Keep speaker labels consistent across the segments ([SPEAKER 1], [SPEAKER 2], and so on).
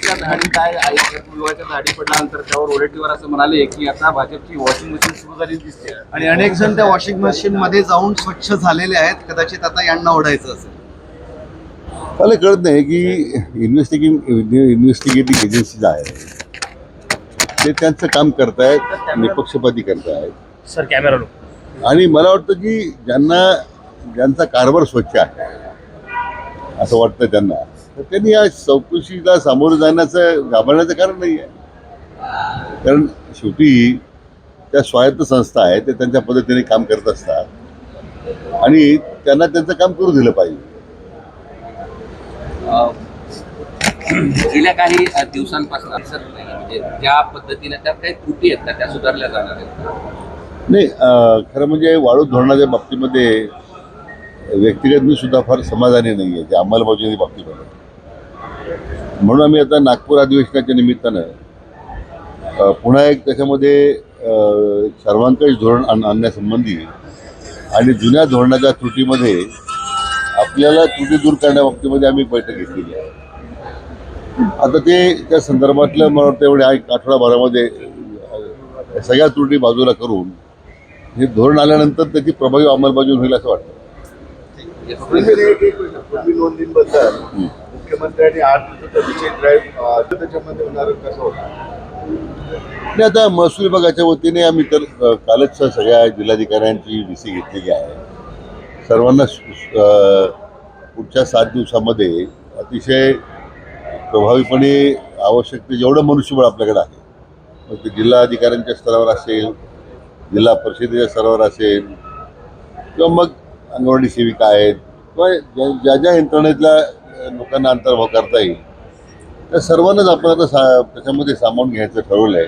[SPEAKER 1] काय मुलगाच्या झाडी पडल्यानंतर त्यावर ओलेटीवर असं म्हणाले की आता भाजपची वॉशिंग मशीन सुरू झाली दिसते.
[SPEAKER 2] आणि अनेक जण त्या वॉशिंग मशीन मध्ये जाऊन स्वच्छ झालेले आहेत. कदाचित आता यांना ओढायचं असेल.
[SPEAKER 3] मला कळत नाही की इन्व्हेस्टिगेटिंग इन्व्हेस्टिगेटिंग एजन्सी आहे ते त्यांचं काम करतायत निपक्षपाती करतायत.
[SPEAKER 4] सर कॅमेरा
[SPEAKER 3] आणि मला वाटतं की ज्यांना ज्यांचा कारभार स्वच्छ आहे असं वाटतं त्यांना. त्यांनी या चौकशीला सामोरं जाण्याचं घाबरण्याचं कारण नाही आहे कारण शेवटी त्या स्वायत्त संस्था आहेत ते त्यांच्या पद्धतीने काम करत असतात. आणि त्यांना त्यांचं काम करू दिलं पाहिजे.
[SPEAKER 1] गेल्या काही दिवसांपासून म्हणजे ज्या पद्धतीने त्यात काही त्रुटी आहेत त्या सुधारल्या जाणार आहेत
[SPEAKER 3] नाही खरं म्हणजे वाळू धोरणाच्या बाबतीमध्ये व्यक्तिगत मी सुद्धा फार समाधानी नाही आहे त्या अंमलबजावणी बाबतीमध्ये. म्हणून आम्ही आता नागपूर अधिवेशनाच्या निमित्तानं पुन्हा एक त्याच्यामध्ये सर्वांकष धोरण आण आणण्यासंबंधी आणि जुन्या धोरणाच्या त्रुटीमध्ये आपल्याला त्रुटी दूर करण्याबाबतीमध्ये आम्ही बैठक घेतलेली आहे. आता ते त्या संदर्भातलं मला वाटतं एवढ्या एक आठवडाभरामध्ये सगळ्या त्रुटी बाजूला करून हे धोरण आल्यानंतर त्याची प्रभावी अंमलबजावणी होईल असं वाटतं.
[SPEAKER 5] पूर्वी नोंदींबद्दल मुख्यमंत्र्यांनी आठ दिवसाचा विशेष ड्राईव्ह त्याच्यामध्ये होणार कसं
[SPEAKER 3] आणि आता महसूल विभागाच्या वतीने आम्ही तर कालच सगळ्या जिल्हाधिकाऱ्यांची डी सी घेतलेली आहे. सर्वांना पुढच्या सात दिवसामध्ये अतिशय प्रभावीपणे आवश्यक ते जेवढं मनुष्यबळ आपल्याकडे आहे मग ते जिल्हा अधिकाऱ्यांच्या स्तरावर असेल जिल्हा परिषदेच्या स्तरावर असेल किंवा मग अंगणवाडी सेविका आहेत किंवा ज्या ज्या ज्या यंत्रणेतल्या लोकांना अंतर्भाव करता येईल त्या सर्वांनाच आपण आता सा त्याच्यामध्ये सामावून घ्यायचं ठरवलं आहे.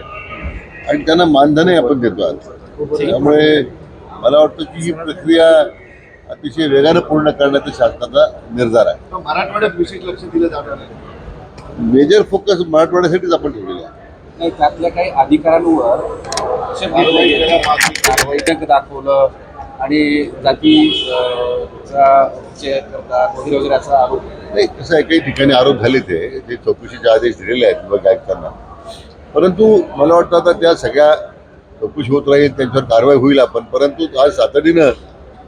[SPEAKER 3] आणि त्यांना मानधनही आपण देतो आज. त्यामुळे मला वाटतं की ही प्रक्रिया अतिशय वेगानं पूर्ण करण्याचा शासनाचा निर्धार आहे.
[SPEAKER 5] मराठवाड्यात विशेष लक्ष दिलं जाणार नाही
[SPEAKER 3] मेजर फोकस मराठवाड्यासाठीच आपण ठेवलेला आहे.
[SPEAKER 1] नाही त्यातल्या काही अधिकाऱ्यांवर दाखवलं आणि जाती करतात वगैरे वगैरे असा आरोप.
[SPEAKER 3] नाही कसं आहे काही ठिकाणी आरोप झाले ते ते चौकशीचे आदेश दिलेले आहेत विभाग आयुक्तांना परंतु मला वाटतं आता त्या सगळ्या चौकशी होत राहील त्यांच्यावर कारवाई होईल आपण. परंतु आज तातडीनं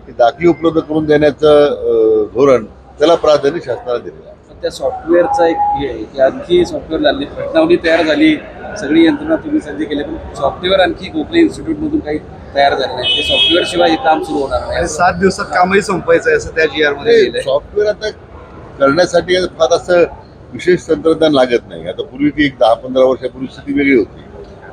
[SPEAKER 3] ही दाखली उपलब्ध करून देण्याचं धोरण त्याला प्राधान्य शासनाला दिलेलं आहे.
[SPEAKER 1] त्या सॉफ्टवेअरचा एक हे आहे की आणखी सॉफ्टवेअर झाली घटनावली तयार झाली सगळी यंत्रणा तुम्ही सज्ज केली पण सॉफ्टवेअर आणखी गोखले इन्स्टिट्यूटमधून काही तयार झाले नाही ते सॉफ्टवेअर शिवाय हे काम सुरू होणार
[SPEAKER 2] आणि
[SPEAKER 1] नाही
[SPEAKER 2] सात दिवसात कामही संपायचं आहे असं त्या जी आरमध्ये लिहिलंय.
[SPEAKER 3] सॉफ्टवेअर आता करण्यासाठी फार असं विशेष तंत्रज्ञान लागत नाही. आता पूर्वी ती एक दहा पंधरा वर्षापूर्वी स्थिती वेगळी होती.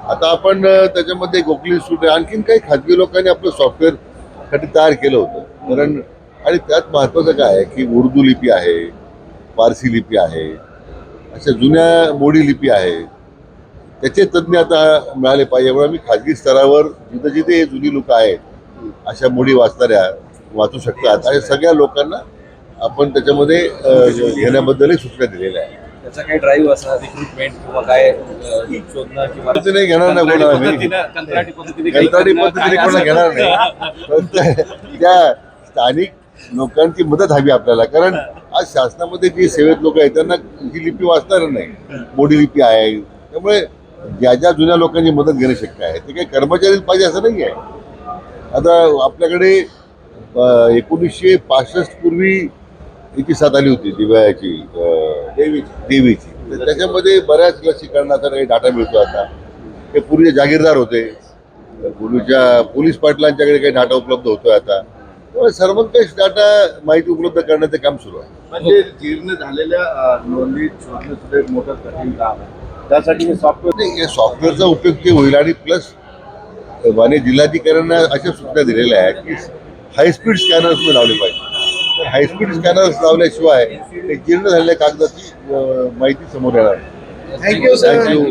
[SPEAKER 3] आता आपण त्याच्यामध्ये गोखले इन्स्टिट्यूट आणखीन काही खाजगी लोकांनी आपलं सॉफ्टवेअरसाठी तयार केलं होतं. कारण आणि त्यात महत्त्वाचं काय आहे की उर्दू लिपी आहे पारसी लिपी आहे अशा जुन्या मोडी लिपी आहे. त्याचे तज्ज्ञ आता मिळाले पाहिजे. म्हणून आम्ही खाजगी स्तरावर जिथं जिथे हे जुनी लोक आहेत अशा मोडी वाचणाऱ्या वाचू शकतात. अशा सगळ्या लोकांना आपण त्याच्यामध्ये घेण्याबद्दलही सूचना दिलेल्या आहेत.
[SPEAKER 1] त्याचा काही ड्राईव्ह असा रिक्रुटमेंट किंवा काय अं, शोधणं किंवा
[SPEAKER 3] पद्धतीने घेणार नाही मी.
[SPEAKER 1] कंत्राटी पद्धतीने
[SPEAKER 3] घेणार नाही. त्या स्थानिक लोकांची मदत हवी आपल्याला. कारण आज शासनामध्ये जी सेवेत लोक आहेत त्यांना ही लिपी वाचणार नाही. मोडी लिपी आहे. त्यामुळे ज्या ज्या जुन्या लोकांची मदत घेणं शक्य आहे ते काही कर्मचारीच पाहिजे असं नाही आहे. आता आपल्याकडे एकोणीसशे पासष्ट पूर्वी याची साथ आली होती दिव्याची अं, देवीची. तर त्याच्यामध्ये बऱ्याच लसीकरणाचा काही डाटा मिळतो आता. ते पूर्वी जागीरदार होते. पूर्वीच्या पोलीस पाटलांच्याकडे काही डाटा उपलब्ध होतोय आता. त्यामुळे सर्वंकष डाटा माहिती उपलब्ध करण्याचं काम सुरू आहे.
[SPEAKER 5] म्हणजे जीर्ण झालेल्या नोंदी शोधणं सुद्धा एक मोठं कठीण काम आहे. त्यासाठी हे सॉफ्टवेअर
[SPEAKER 3] नाही या सॉफ्टवेअरचा उपयोग ते होईल आणि प्लस माने जिल्हाधिकाऱ्यांना अशा सूचना दिलेल्या आहेत की हायस्पीड स्कॅनर्स पण लावले पाहिजे. तर हायस्पीड स्कॅनर्स लावल्याशिवाय ते जीर्ण झालेल्या कागदाची माहिती समोर येणार
[SPEAKER 2] थँक्यू सर
[SPEAKER 3] थँक्यू